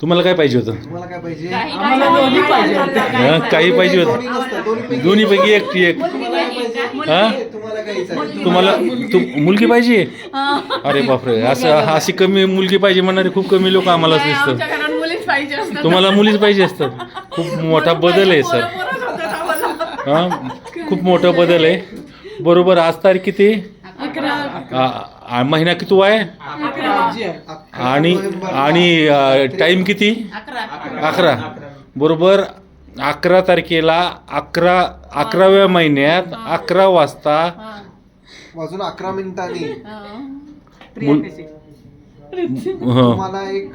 तुम्हाला काय पाहिजे होतं? काही पाहिजे होतं. दोन्ही पैकी एक एक हा? तुम्हाला तू मुलगी पाहिजे अरे बापरे असं अशी कमी मुलगी पाहिजे म्हणणारे खूप कमी लोक आम्हाला दिसतात. तुम्हाला मुलीच पाहिजे असतात. खूप मोठा बदल आहे सर. हा? खूप मोठा बदल आहे. बरोबर आज तारीख किती? आ- महिना किती आहे आणि आणि टाईम किती? अकरा. बरोबर अकरा तारखेला अकरा अकराव्या महिन्यात अकरा वाजता वाजून अकरा मिनिटांनी. मुल- प्रिया कशी हं. तुम्हाला एक